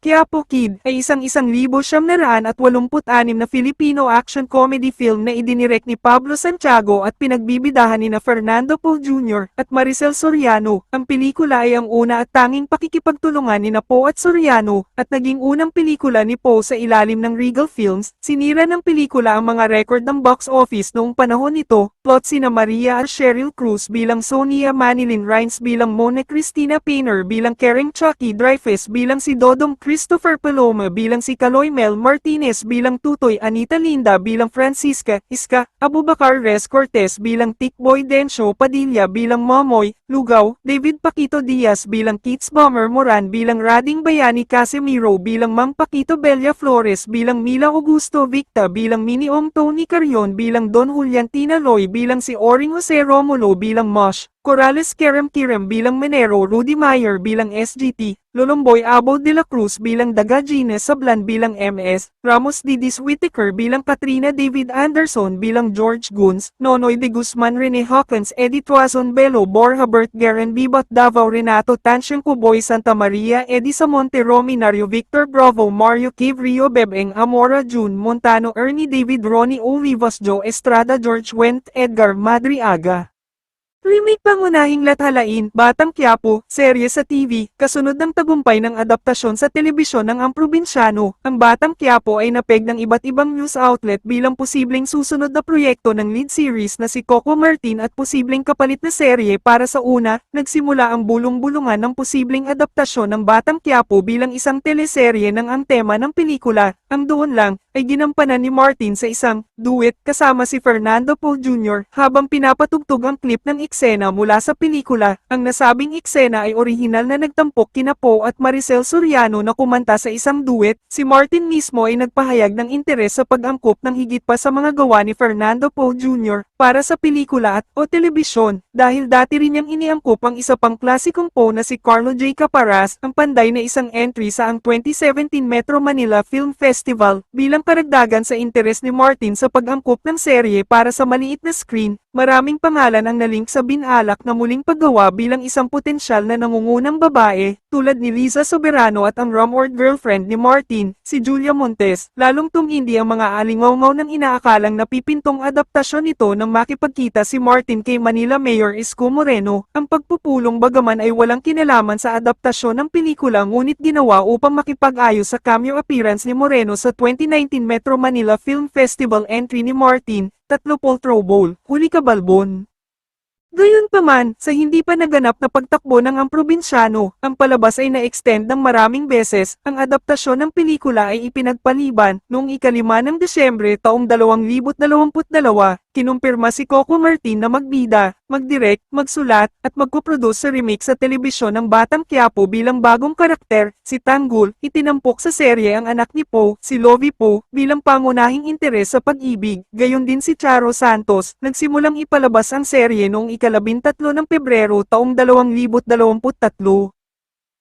Quiapo Kid, ay isang isang libo siyam na na Filipino action comedy film na idinirect ni Pablo Santiago at pinagbibidahan ni na Fernando Poe Jr. at Maricel Soriano. Ang pelikula ay ang una at tanging pakikipagtulungan ni na Poe at Soriano, at naging unang pelikula ni Poe sa ilalim ng Regal Films. Sinira ng pelikula ang mga record ng box office noong panahon nito, plot sina Maria at Cheryl Cruz bilang Sonia Manilin Rines bilang Mona Cristina Painter bilang Karen Chucky Dreyfus bilang si Dodong Christopher Paloma bilang si Kaloy Mel Martinez bilang Tutoy Anita Linda bilang Francisca Iska, Abubakar Res Cortez bilang Tikboy Densho Padilla bilang Momoy, Lugaw, David Paquito Diaz bilang Keats Bomber Moran bilang Rading Bayani Casemiro bilang Mang Paquito Bella Flores bilang Mila Augusto Victa bilang Mini Om Tony Carion bilang Don Julian Tinaloy bilang si Oring Jose Romulo bilang Mosh, Corrales Kerem Kirem bilang Menero Rudy Meyer bilang SGT, Lolomboy Abo de la Cruz bilang Daga Gines Sablan bilang MS, Ramos Didis Whitaker bilang Katrina David Anderson bilang George Guns, Nonoy de Guzman Rene Hawkins Eddie Tuazon Belo Borja Bert Garen Bibot Davao Renato Tanshenko Boy Santa Maria Eddie Samonte Rominario Victor Bravo Mario Cave Rio Bebeng Amora June Montano Ernie David Ronnie Olivas Joe Estrada George Wendt Edgar Madriaga Remake pangunahing lathalain, Batang Quiapo, serye sa TV, kasunod ng tagumpay ng adaptasyon sa telebisyon ng Ang Probinsyano. Ang Batang Quiapo ay napeg ng iba't ibang news outlet bilang posibleng susunod na proyekto ng lead series na si Coco Martin at posibleng kapalit na serye para sa una, nagsimula ang bulong-bulungan ng posibleng adaptasyon ng Batang Quiapo bilang isang teleserye ng ang tema ng pelikula. Ang doon lang, ay ginampanan ni Martin sa isang duet kasama si Fernando Poe Jr. habang pinapatugtog ang clip ng eksena mula sa pelikula. Ang nasabing eksena ay orihinal na nagtampok kina Poe at Maricel Soriano na kumanta sa isang duet. Si Martin mismo ay nagpahayag ng interes sa pag-angkop ng higit pa sa mga gawa ni Fernando Poe Jr. para sa pelikula at o telebisyon dahil dati rin niyang iniangkop ang isa pang klasikong Poe na si Carlo J. Caparas ang panday na isang entry sa ang 2017 Metro Manila Film Festival bilang karagdagan sa interes ni Martin sa pag-angkop ng serye para sa maliit na screen, maraming pangalan ang nalink sa binalak na muling paggawa bilang isang potensyal na nangungunang babae, tulad ni Liza Soberano at ang rumored girlfriend ni Martin, si Julia Montes, lalong tumindi ang mga alingaw ng inaakalang napipintong adaptasyon nito nang makipagkita si Martin kay Manila Mayor Isko Moreno, ang pagpupulong bagaman ay walang kinalaman sa adaptasyon ng pelikula ngunit ginawa upang makipag-ayos sa cameo appearance ni Moreno sa 2019 Metro Manila Film Festival entry ni Martin, Tatlo Poltro Bowl, Huli Kabalbon. Gayunpaman, sa hindi pa naganap na pagtakbo ng ang probinsyano, ang palabas ay na-extend ng maraming beses, ang adaptasyon ng pelikula ay ipinagpaliban, noong ikalima ng Desyembre taong 2022, kinumpirma si Coco Martin na magbida, magdirect, magsulat, at magkuproduce sa remake sa telebisyon ng Batang Quiapo bilang bagong karakter, si Tanggul, itinampok sa serye ang anak ni Poe, si Lovie Poe, bilang pangunahing interes sa pag-ibig, gayon din si Charo Santos, nagsimulang ipalabas ang serye noong ikalabintatlo ng Pebrero taong 2023.